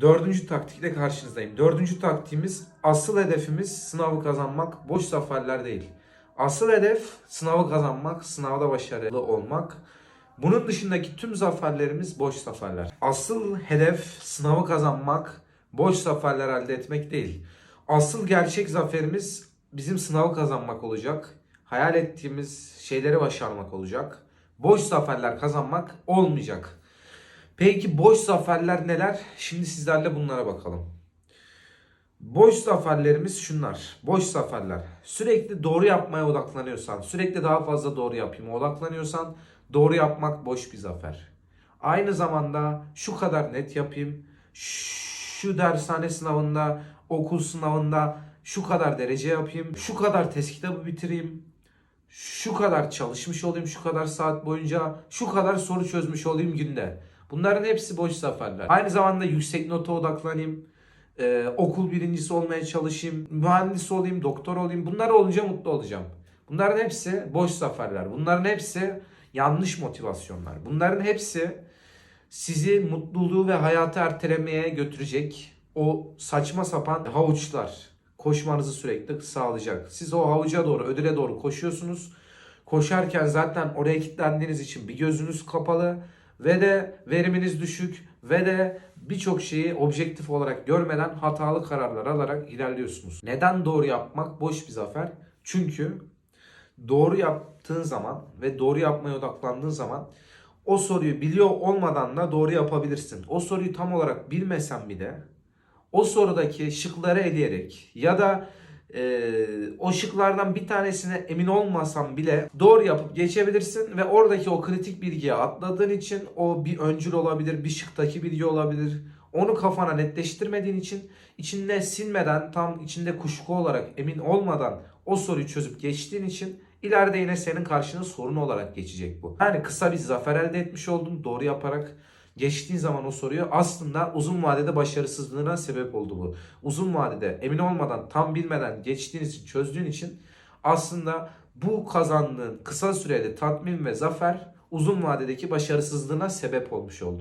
Dördüncü taktikle karşınızdayım. Dördüncü taktiğimiz asıl hedefimiz sınavı kazanmak, boş zaferler değil. Asıl hedef sınavı kazanmak, sınavda başarılı olmak. Bunun dışındaki tüm zaferlerimiz boş zaferler. Asıl hedef sınavı kazanmak, boş zaferler elde etmek değil. Asıl gerçek zaferimiz bizim sınavı kazanmak olacak. Hayal ettiğimiz şeyleri başarmak olacak. Boş zaferler kazanmak olmayacak. Peki boş zaferler neler? Şimdi sizlerle bunlara bakalım. Boş zaferlerimiz şunlar. Boş zaferler. Sürekli doğru yapmaya odaklanıyorsan, sürekli daha fazla doğru yapayım odaklanıyorsan doğru yapmak boş bir zafer. Aynı zamanda şu kadar net yapayım, şu dershane sınavında, okul sınavında şu kadar derece yapayım, şu kadar test kitabı bitireyim, şu kadar çalışmış olayım, şu kadar saat boyunca, şu kadar soru çözmüş olayım günde. Bunların hepsi boş zaferler. Aynı zamanda yüksek nota odaklanayım, ee, okul birincisi olmaya çalışayım, mühendis olayım, doktor olayım. Bunlar olunca mutlu olacağım. Bunların hepsi boş zaferler. Bunların hepsi yanlış motivasyonlar. Bunların hepsi sizi mutluluğu ve hayatı ertelemeye götürecek o saçma sapan havuçlar koşmanızı sürekli sağlayacak. Siz o havuca doğru, ödüle doğru koşuyorsunuz. Koşarken zaten oraya kilitlendiğiniz için bir gözünüz kapalı ve de veriminiz düşük ve de birçok şeyi objektif olarak görmeden hatalı kararlar alarak ilerliyorsunuz. Neden doğru yapmak boş bir zafer? Çünkü doğru yaptığın zaman ve doğru yapmaya odaklandığın zaman o soruyu biliyor olmadan da doğru yapabilirsin. O soruyu tam olarak bilmesen bile o sorudaki şıkları eleyerek ya da e, o şıklardan bir tanesine emin olmasan bile doğru yapıp geçebilirsin ve oradaki o kritik bilgiye atladığın için o bir öncül olabilir, bir şıktaki bilgi olabilir. Onu kafana netleştirmediğin için içinde silmeden tam içinde kuşku olarak emin olmadan o soruyu çözüp geçtiğin için ileride yine senin karşına sorun olarak geçecek bu. Yani kısa bir zafer elde etmiş oldun doğru yaparak geçtiğin zaman o soruyu aslında uzun vadede başarısızlığına sebep oldu bu. Uzun vadede emin olmadan tam bilmeden geçtiğin için çözdüğün için aslında bu kazandığın kısa sürede tatmin ve zafer uzun vadedeki başarısızlığına sebep olmuş oldu.